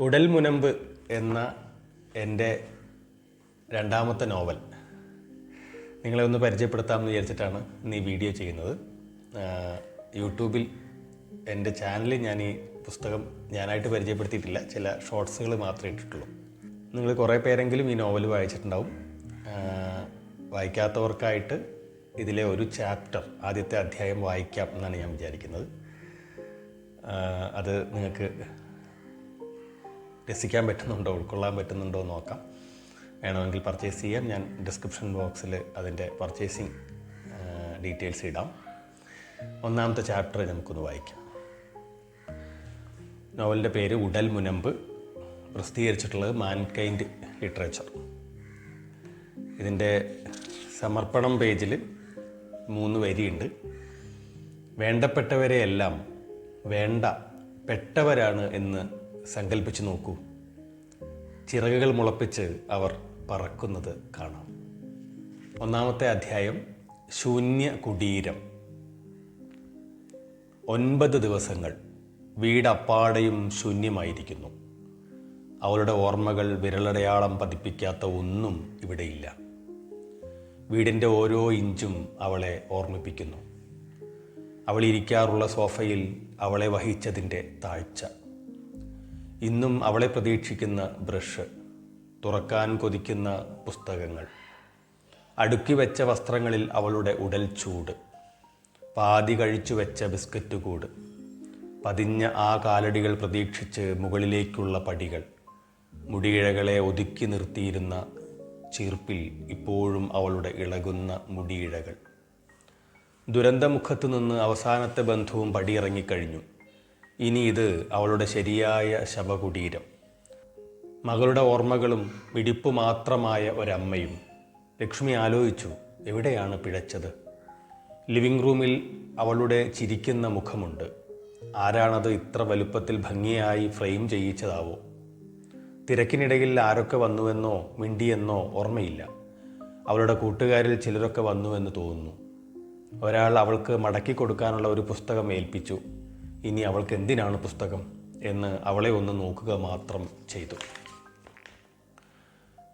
ഉടൽ മുനമ്പ് എന്ന എന്റെ രണ്ടാമത്തെ നോവൽ. നിങ്ങളെ ഒന്ന് പരിചയപ്പെടുത്താമെന്ന് വിചാരിച്ചിട്ടാണ് ഇന്ന് ഈ വീഡിയോ ചെയ്യുന്നത്. യൂട്യൂബിൽ എന്റെ ചാനലിൽ ഞാൻ ഈ പുസ്തകം ഞാനായിട്ട് പരിചയപ്പെടുത്തിയിട്ടില്ല. ചില ഷോർട്സുകൾ മാത്രമേ ഇട്ടിട്ടുള്ളൂ. നിങ്ങൾ കുറേ പേരെങ്കിലും ഈ നോവൽ വായിച്ചിട്ടുണ്ടാവും. വായിക്കാത്തവർക്കായിട്ട് ഇതിലെ ഒരു ചാപ്റ്റർ ആദ്യത്തെ അധ്യായം വായിക്കാം എന്നാണ് ഞാൻ വിചാരിക്കുന്നത്. അത് നിങ്ങൾക്ക് രസിക്കാൻ പറ്റുന്നുണ്ടോ ഉൾക്കൊള്ളാൻ പറ്റുന്നുണ്ടോ നോക്കാം. വേണമെങ്കിൽ പർച്ചേസ് ചെയ്യാം. ഞാൻ ഡിസ്ക്രിപ്ഷൻ ബോക്സിൽ അതിന്റെ പർച്ചേസിങ് ഡീറ്റെയിൽസ് ഇടാം. ഒന്നാമത്തെ ചാപ്റ്റർ നമുക്കൊന്ന് വായിക്കാം. നോവലിന്റെ പേര് ഉടൽ മുനമ്പ് പ്രസിദ്ധീകരിച്ചിട്ടുള്ളത് മാൻകൈൻഡ് ലിറ്ററേച്ചർ ഇതിന്റെ സമർപ്പണം പേജിൽ മൂന്ന് വരിയുണ്ട്. വേണ്ടപ്പെട്ടവരെയെല്ലാം വേണ്ട പെട്ടവരാണ് എന്ന് സങ്കല്പിച്ചു നോക്കൂ. ചിറകുകൾ മുളപ്പിച്ച് അവർ പറക്കുന്നത് കാണാം. ഒന്നാമത്തെ അധ്യായം ശൂന്യ കുടീരം. ഒൻപത് ദിവസങ്ങൾ വീടപ്പാടെയും ശൂന്യമായിരിക്കുന്നു. അവളുടെ ഓർമ്മകൾ വിരലടയാളം പതിപ്പിക്കാത്ത ഒന്നും ഇവിടെയില്ല. വീടിന്റെ ഓരോ ഇഞ്ചും അവളെ ഓർമ്മിപ്പിക്കുന്നു. അവൾ ഇരിക്കാറുള്ള സോഫയിൽ അവളെ വഹിച്ചതിന്റെ താഴ്ച. ഇന്നും അവളെ പ്രതീക്ഷിക്കുന്ന ബ്രഷ് തുറക്കാൻ കൊതിക്കുന്ന പുസ്തകങ്ങൾ അടുക്കി വെച്ച വസ്ത്രങ്ങളിൽ അവളുടെ ഉടൽ ചൂട് പാതി കഴിച്ചു വെച്ച ബിസ്ക്കറ്റ് കൂട് പതിഞ്ഞ ആ കാലടികൾ പ്രതീക്ഷിച്ച് മുകളിലേക്കുള്ള പടികൾ മുടിയിഴകളെ ഒതുക്കി നിർത്തിയിരുന്ന ചീർപ്പിൽ ഇപ്പോഴും അവളുടെ ഇളകുന്ന മുടിയിഴകൾ. ദുരന്തമുഖത്തു നിന്ന് അവസാനത്തെ ബന്ധവും പടിയിറങ്ങിക്കഴിഞ്ഞു. ഇനി ഇത് അവളുടെ ശരിയായ ശവകുടീരം. മകളുടെ ഓർമ്മകളും മിടിപ്പ് മാത്രമായ ഒരമ്മയും. ലക്ഷ്മി ആലോചിച്ചു എവിടെയാണ് പിഴച്ചത്? ലിവിംഗ് റൂമിൽ അവളുടെ ചിരിക്കുന്ന മുഖമുണ്ട്. ആരാണത് ഇത്ര വലുപ്പത്തിൽ ഭംഗിയായി ഫ്രെയിം ചെയ്യിച്ചതാവോ? തിരക്കിനിടയിൽ ആരൊക്കെ വന്നുവെന്നോ മിണ്ടിയെന്നോ ഓർമ്മയില്ല. അവളുടെ കൂട്ടുകാരിൽ ചിലരൊക്കെ വന്നുവെന്ന് തോന്നുന്നു. ഒരാൾ അവൾക്ക് മടക്കി കൊടുക്കാനുള്ള ഒരു പുസ്തകം ഏൽപ്പിച്ചു. ഇനി അവൾക്ക് എന്തിനാണ് പുസ്തകം എന്ന് അവളെ ഒന്ന് നോക്കുക മാത്രം ചെയ്തു.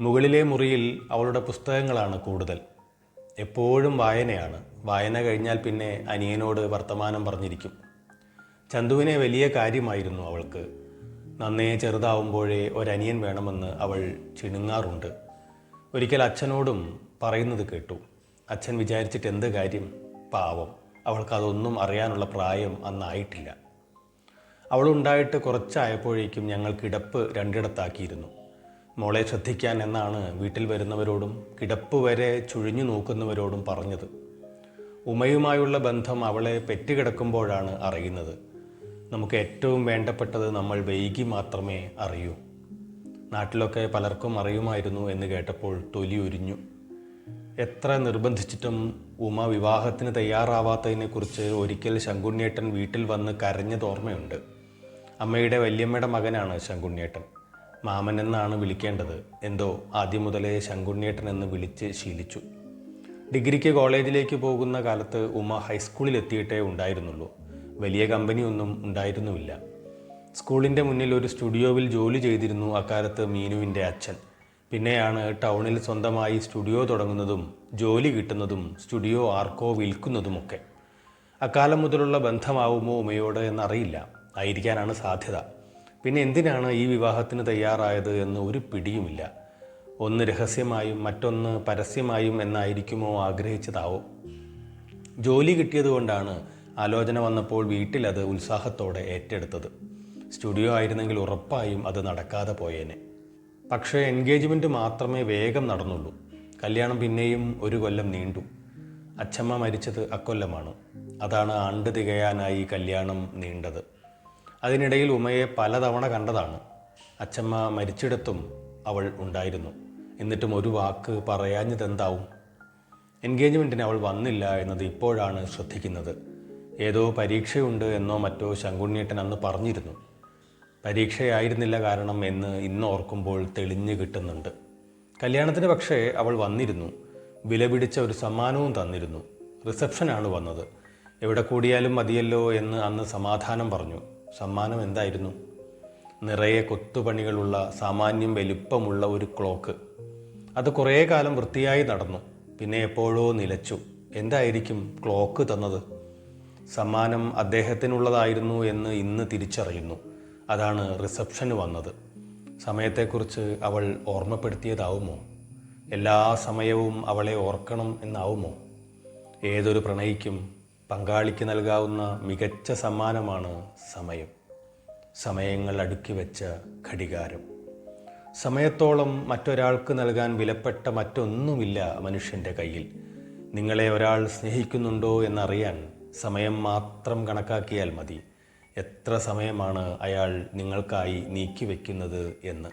മുകളിലെ മുറിയിൽ അവളുടെ പുസ്തകങ്ങളാണ് കൂടുതൽ. എപ്പോഴും വായനയാണ്. വായന കഴിഞ്ഞാൽ പിന്നെ അനിയനോട് വർത്തമാനം പറഞ്ഞിരിക്കും. ചന്തുവിനെ വലിയ കാര്യമായിരുന്നു അവൾക്ക്. നന്നേ ചെറുതാവുമ്പോഴേ ഒരനിയൻ വേണമെന്ന് അവൾ ചിണുങ്ങാറുണ്ട്. ഒരിക്കൽ അച്ഛനോടും പറയുന്നത് കേട്ടു. അച്ഛൻ വിചാരിച്ചിട്ട് എന്ത് കാര്യം? പാവം. അവൾക്കതൊന്നും അറിയാനുള്ള പ്രായം അന്നായിട്ടില്ല. അവളുണ്ടായിട്ട് കുറച്ചായപ്പോഴേക്കും ഞങ്ങൾ കിടപ്പ് രണ്ടിടത്താക്കിയിരുന്നു. മോളെ ശ്രദ്ധിക്കാൻ എന്നാണ് വീട്ടിൽ വരുന്നവരോടും കിടപ്പ് വരെ ചുഴിഞ്ഞു നോക്കുന്നവരോടും പറഞ്ഞത്. ഉമയുമായുള്ള ബന്ധം അവളെ പെറ്റുകിടക്കുമ്പോഴാണ് അറിയുന്നത്. നമുക്ക് ഏറ്റവും വേണ്ടപ്പെട്ടത് നമ്മൾ വൈകി മാത്രമേ അറിയൂ. നാട്ടിലൊക്കെ പലർക്കും അറിയുമായിരുന്നു എന്ന് കേട്ടപ്പോൾ തൊലി ഉരിഞ്ഞു. എത്ര നിർബന്ധിച്ചിട്ടും ഉമ വിവാഹത്തിന് തയ്യാറാവാത്തതിനെക്കുറിച്ച് ഒരിക്കൽ ശങ്കുണ്ണിയേട്ടൻ വീട്ടിൽ വന്ന് കരഞ്ഞത് ഓർമ്മയുണ്ട്. അമ്മയുടെ വല്യമ്മയുടെ മകനാണ് ശങ്കുണ്ണിയേട്ടൻ മാമൻ എന്നാണ് വിളിക്കേണ്ടത്. എന്തോ ആദ്യം മുതലേ ശങ്കുണ്ണിയേട്ടൻ എന്ന് വിളിച്ച് ശീലിച്ചു. ഡിഗ്രിക്ക് കോളേജിലേക്ക് പോകുന്ന കാലത്ത് ഉമ ഹൈസ്കൂളിൽ എത്തിയിട്ടേ ഉണ്ടായിരുന്നുള്ളൂ. വലിയ കമ്പനിയൊന്നും ഉണ്ടായിരുന്നുമില്ല. സ്കൂളിന്റെ മുന്നിൽ ഒരു സ്റ്റുഡിയോവിൽ ജോലി ചെയ്തിരുന്നു അക്കാലത്ത് മീനുവിന്റെ അച്ഛൻ. പിന്നെയാണ് ടൗണിൽ സ്വന്തമായി സ്റ്റുഡിയോ തുടങ്ങുന്നതും ജോലി കിട്ടുന്നതും സ്റ്റുഡിയോ ആർക്കോ വിൽക്കുന്നതുമൊക്കെ. അക്കാലം മുതലുള്ള ബന്ധമാവുമോ ഉമയോട് എന്നറിയില്ല. ആയിരിക്കാനാണ് സാധ്യത. പിന്നെ എന്തിനാണ് ഈ വിവാഹത്തിന് തയ്യാറായത് എന്ന് ഒരു പിടിയുമില്ല. ഒന്ന് രഹസ്യമായും മറ്റൊന്ന് പരസ്യമായും എന്നായിരിക്കുമോ ആഗ്രഹിച്ചതാവോ? ജോലി കിട്ടിയതുകൊണ്ടാണ് ആലോചന വന്നപ്പോൾ വീട്ടിലത് ഉത്സാഹത്തോടെ ഏറ്റെടുത്തത്. സ്റ്റുഡിയോ ആയിരുന്നെങ്കിൽ ഉറപ്പായും അത് നടക്കാതെ പോയേനെ. പക്ഷേ എൻഗേജ്മെന്റ് മാത്രമേ വേഗം നടന്നുള്ളൂ. കല്യാണം പിന്നെയും ഒരു കൊല്ലം നീണ്ടു. അച്ഛമ്മ മരിച്ചത് അക്കൊല്ലമാണ്. അതാണ് ആണ്ട് തികയാനായി കല്യാണം നീണ്ടത്. അതിനിടയിൽ ഉമയെ പലതവണ കണ്ടതാണ്. അച്ഛമ്മ മരിച്ചിടത്തും അവൾ ഉണ്ടായിരുന്നു. എന്നിട്ടും ഒരു വാക്ക് പറയാഞ്ഞതെന്താവും? എൻഗേജ്മെന്റിന് അവൾ വന്നില്ല എന്നത് ഇപ്പോഴാണ് ശ്രദ്ധിക്കുന്നത്. ഏതോ പരീക്ഷയുണ്ട് എന്നോ മറ്റോ ശങ്കുണ്ണിയേട്ടൻ അന്ന് പറഞ്ഞിരുന്നു. പരീക്ഷയായിരുന്നില്ല കാരണം എന്ന് ഇന്ന് ഓർക്കുമ്പോൾ തെളിഞ്ഞു കിട്ടുന്നുണ്ട്. കല്യാണത്തിന് പക്ഷേ അവൾ വന്നിരുന്നു. വിലപിടിച്ച ഒരു സമ്മാനവും തന്നിരുന്നു. റിസപ്ഷനാണ് വന്നത്. എവിടെ കൂടിയാലും മതിയല്ലോ എന്ന് അന്ന് സമാധാനം പറഞ്ഞു. സമ്മാനം എന്തായിരുന്നു? നിറയെ കൊത്തുപണികളുള്ള സാമാന്യം വലിപ്പമുള്ള ഒരു ക്ലോക്ക്. അത് കുറേ കാലം വൃത്തിയായി നടന്നു. പിന്നെ എപ്പോഴോ നിലച്ചു. എന്തായിരിക്കും ക്ലോക്ക് തന്നത്? സമ്മാനം അദ്ദേഹത്തിനുള്ളതായിരുന്നു എന്ന് ഇന്ന് തിരിച്ചറിയുന്നു. അതാണ് റിസപ്ഷന് വന്നത്. സമയത്തെക്കുറിച്ച് അവൾ ഓർമ്മപ്പെടുത്തിയതാവുമോ? എല്ലാ സമയവും അവളെ ഓർക്കണം എന്നാവുമോ? ഏതൊരു പ്രണയിക്കും പങ്കാളിക്ക് നൽകാവുന്ന മികച്ച സമ്മാനമാണ് സമയം. സമയങ്ങൾ അടുക്കി വെച്ച ഘടികാരം. സമയത്തോളം മറ്റൊരാൾക്ക് നൽകാൻ വിലപ്പെട്ട മറ്റൊന്നുമില്ല മനുഷ്യന്റെ കയ്യിൽ. നിങ്ങളെ ഒരാൾ സ്നേഹിക്കുന്നുണ്ടോ എന്നറിയാൻ സമയം മാത്രം കണക്കാക്കിയാൽ മതി. എത്ര സമയമാണ് അയാൾ നിങ്ങൾക്കായി നീക്കിവെക്കുന്നത് എന്ന്?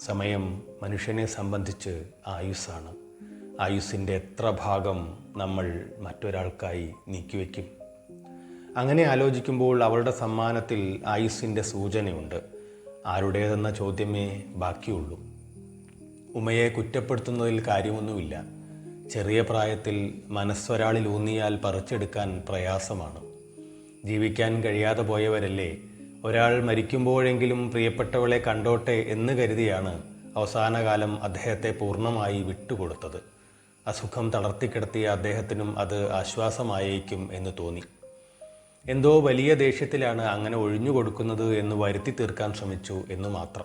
സമയം മനുഷ്യനെ സംബന്ധിച്ച് ആയുസ്സാണ്. ആയുസ്സിന്റെ എത്ര ഭാഗം നമ്മൾ മറ്റൊരാൾക്കായി നീക്കിവെക്കും? അങ്ങനെ ആലോചിക്കുമ്പോൾ അവളുടെ സമ്മാനത്തിൽ ആയുസ്സിന്റെ സൂചനയുണ്ട്. ആരുടേതെന്ന ചോദ്യമേ ബാക്കിയുള്ളൂ. ഉമയെ കുറ്റപ്പെടുത്തുന്നതിൽ കാര്യമൊന്നുമില്ല. ചെറിയ പ്രായത്തിൽ മനസ്സൊരാളിൽ ഊന്നിയാൽ പറിച്ചെടുക്കാൻ പ്രയാസമാണ്. ജീവിക്കാൻ കഴിയാതെ പോയവരല്ലേ? ഒരാൾ മരിക്കുമ്പോഴെങ്കിലും പ്രിയപ്പെട്ടവളെ കണ്ടോട്ടെ എന്ന് കരുതിയാണ് അവസാനകാലം അദ്ദേഹത്തെ പൂർണമായി വിട്ടുകൊടുത്തത്. അസുഖം തളർത്തിക്കിടത്തിയ അദ്ദേഹത്തിനും അത് ആശ്വാസമായേക്കും എന്ന് തോന്നി. എന്തോ വലിയ ദേഷ്യത്തിലാണ് അങ്ങനെ ഒഴിഞ്ഞു കൊടുക്കുന്നത് എന്ന് വരുത്തി തീർക്കാൻ ശ്രമിച്ചു എന്ന് മാത്രം.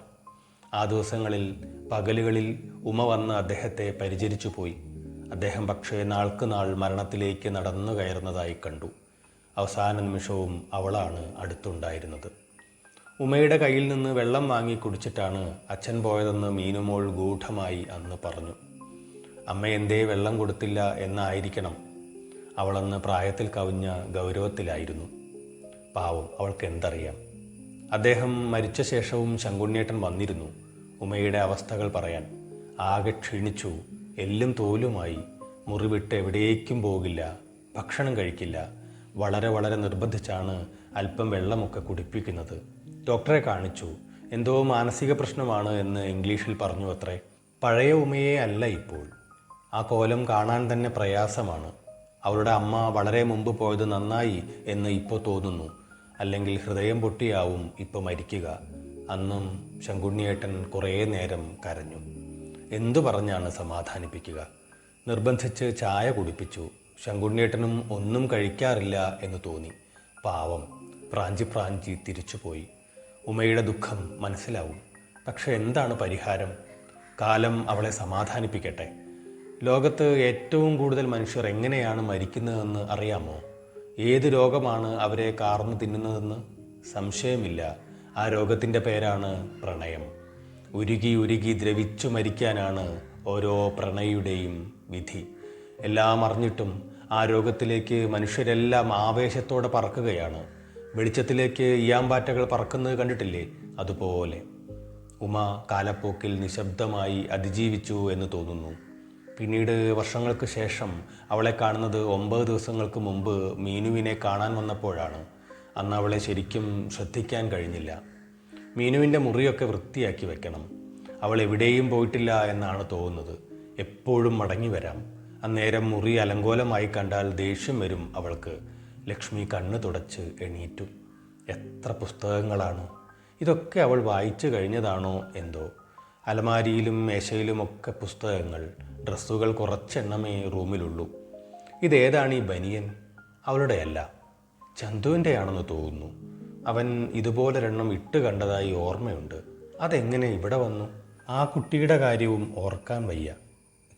ആ ദിവസങ്ങളിൽ പകലുകളിൽ ഉമ വന്ന് അദ്ദേഹത്തെ പരിചരിച്ചു പോയി അദ്ദേഹം പക്ഷേ നാൾക്ക് നാൾ മരണത്തിലേക്ക് നടന്നു കയറുന്നതായി കണ്ടു. അവസാന നിമിഷവും അവളാണ് അടുത്തുണ്ടായിരുന്നത്. ഉമയുടെ കയ്യിൽ നിന്ന് വെള്ളം വാങ്ങി കുടിച്ചിട്ടാണ് അച്ഛൻ പോയതെന്ന് മീനുമോൾ ഗൂഢമായി അന്ന് പറഞ്ഞു. അമ്മ എന്തേ വെള്ളം കൊടുത്തില്ല എന്നായിരിക്കണം. അവളന്ന് പ്രായത്തിൽ കവിഞ്ഞ ഗൗരവത്തിലായിരുന്നു. പാവം അവൾക്ക് എന്തറിയാം. അദ്ദേഹം മരിച്ച ശേഷവും ശങ്കുണ്ണേട്ടൻ വന്നിരുന്നു ഉമയുടെ അവസ്ഥകൾ പറയാൻ. ആകെ ക്ഷീണിച്ചു എല്ലും തോലുമായി മുറിവിട്ട് എവിടേക്കും പോകില്ല ഭക്ഷണം കഴിക്കില്ല വളരെ വളരെ നിർബന്ധിച്ചാണ് അല്പം വെള്ളമൊക്കെ കുടിപ്പിക്കുന്നത്. ഡോക്ടറെ കാണിച്ചു. എന്തോ മാനസിക പ്രശ്നമാണ് എന്ന് ഇംഗ്ലീഷിൽ പറഞ്ഞു അത്രേ. പഴയ ഉമയെ അല്ല ഇപ്പോൾ. ആ കോലം കാണാൻ തന്നെ പ്രയാസമാണ്. അവരുടെ അമ്മ വളരെ മുമ്പ് പോയത് നന്നായി എന്ന് ഇപ്പോൾ തോന്നുന്നു. അല്ലെങ്കിൽ ഹൃദയം പൊട്ടിയാവും ഇപ്പോൾ മരിക്കുക. അന്നും ശങ്കുണ്ണിയേട്ടൻ കുറേ നേരം കരഞ്ഞു. എന്തു പറഞ്ഞാണ് സമാധാനിപ്പിക്കുക? നിർബന്ധിച്ച് ചായ കുടിപ്പിച്ചു. ശങ്കുണ്ണിയേട്ടനും ഒന്നും കഴിക്കാറില്ല എന്ന് തോന്നി. പാവം. പ്രാഞ്ചി പ്രാഞ്ചി തിരിച്ചുപോയി. ഉമയുടെ ദുഃഖം മനസ്സിലാവും. പക്ഷെ എന്താണ് പരിഹാരം? കാലം അവളെ സമാധാനിപ്പിക്കട്ടെ. ലോകത്ത് ഏറ്റവും കൂടുതൽ മനുഷ്യർ എങ്ങനെയാണ് മരിക്കുന്നതെന്ന് അറിയാമോ? ഏത് രോഗമാണ് അവരെ കാർന്നു തിന്നുന്നതെന്ന്? സംശയമില്ല. ആ രോഗത്തിന്റെ പേരാണ് പ്രണയം. ഉരുകി ഉരുകി ദ്രവിച്ചു മരിക്കാനാണ് ഓരോ പ്രണയിയുടെയും വിധി. എല്ലാം അറിഞ്ഞിട്ടും ആ രോഗത്തിലേക്ക് മനുഷ്യരെല്ലാം ആവേശത്തോടെ പറക്കുകയാണ്. വെളിച്ചത്തിലേക്ക് ഇയാമ്പാറ്റകൾ പറക്കുന്നത് കണ്ടിട്ടില്ലേ? അതുപോലെ. ഉമ കാലപ്പോക്കിൽ നിശബ്ദമായി അതിജീവിച്ചു എന്ന് തോന്നുന്നു. പിന്നീട് വർഷങ്ങൾക്ക് ശേഷം അവളെ കാണുന്നത് ഒമ്പത് ദിവസങ്ങൾക്ക് മുമ്പ് മീനുവിനെ കാണാൻ വന്നപ്പോഴാണ്. അന്ന് അവളെ ശരിക്കും ശ്രദ്ധിക്കാൻ കഴിഞ്ഞില്ല. മീനുവിന്റെ മുറിയൊക്കെ വൃത്തിയാക്കി വെക്കണം. അവൾ എവിടെയും പോയിട്ടില്ല എന്നാണ് തോന്നുന്നത്. എപ്പോഴും മടങ്ങി വരാം അന്നേരം മുറി അലങ്കോലമായി കണ്ടാൽ ദേഷ്യം വരും അവൾക്ക്. ലക്ഷ്മി കണ്ണ് തുടച്ച് എണീറ്റു. എത്ര പുസ്തകങ്ങളാണ്. ഇതൊക്കെ അവൾ വായിച്ചു കഴിഞ്ഞതാണോ എന്തോ. അലമാരിയിലും മേശയിലുമൊക്കെ പുസ്തകങ്ങൾ. ഡ്രസ്സുകൾ കുറച്ചെണ്ണമേ റൂമിലുള്ളൂ. ഇതേതാണ് ഈ ബനിയൻ? അവളുടെയല്ല. ചന്തുവിന്റെയാണെന്ന് തോന്നുന്നു. അവൻ ഇതുപോലൊരെണ്ണം ഇട്ട് കണ്ടതായി ഓർമ്മയുണ്ട്. അതെങ്ങനെ ഇവിടെ വന്നു? ആ കുട്ടിയുടെ കാര്യവും ഓർക്കാൻ വയ്യ.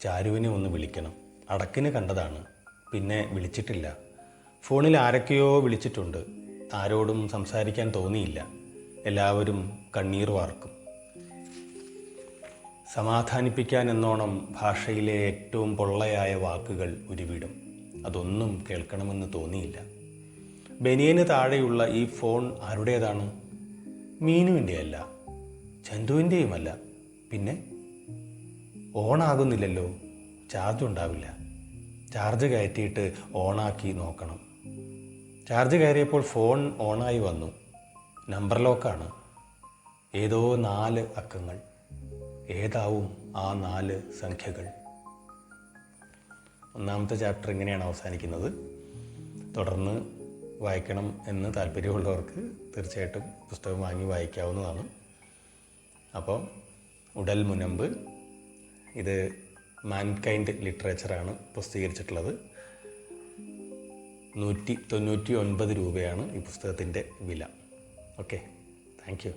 ചാരുവിനെ ഒന്ന് വിളിക്കണം. അടക്കിന് കണ്ടതാണ്. പിന്നെ വിളിച്ചിട്ടില്ല. ഫോണിൽ ആരൊക്കെയോ വിളിച്ചിട്ടുണ്ട്. ആരോടും സംസാരിക്കാൻ തോന്നിയില്ല. എല്ലാവരും കണ്ണീർ വാർക്കും. സമാധാനിപ്പിക്കാൻ എന്നോണം ഭാഷയിലെ ഏറ്റവും പൊള്ളയായ വാക്കുകൾ ഉരുവിടും. അതൊന്നും കേൾക്കണമെന്ന് തോന്നിയില്ല. ബനിയന് താഴെയുള്ള ഈ ഫോൺ ആരുടേതാണ്? മീനുവിന്റെ അല്ല ചന്തുവിന്റെയുമല്ല. പിന്നെ? ഓണാകുന്നില്ലല്ലോ. ചാർജ് ഉണ്ടാവില്ല. ചാർജ് കയറ്റിയിട്ട് ഓണാക്കി നോക്കണം. ചാർജ് കയറിയപ്പോൾ ഫോൺ ഓണായി വന്നു. നമ്പർ ലോക്കാണ്. ഏതോ നാല് അക്കങ്ങൾ. ഏതാവും ആ നാല് സംഖ്യകൾ. ഒന്നാമത്തെ ചാപ്റ്റർ ഇങ്ങനെയാണ് അവസാനിക്കുന്നത്. തുടർന്ന് വായിക്കണം എന്ന് താല്പര്യമുള്ളവർക്ക് തീർച്ചയായിട്ടും പുസ്തകം വാങ്ങി വായിക്കാവുന്നതാണ്. അപ്പം ഉടൽ മുനമ്പ് ഇത് മാൻകൈൻഡ് ലിറ്ററേച്ചറാണ് പ്രസിദ്ധീകരിച്ചിട്ടുള്ളത്. നൂറ്റി തൊണ്ണൂറ്റി ഒൻപത് രൂപയാണ് ഈ പുസ്തകത്തിന്റെ വില. Okay thank you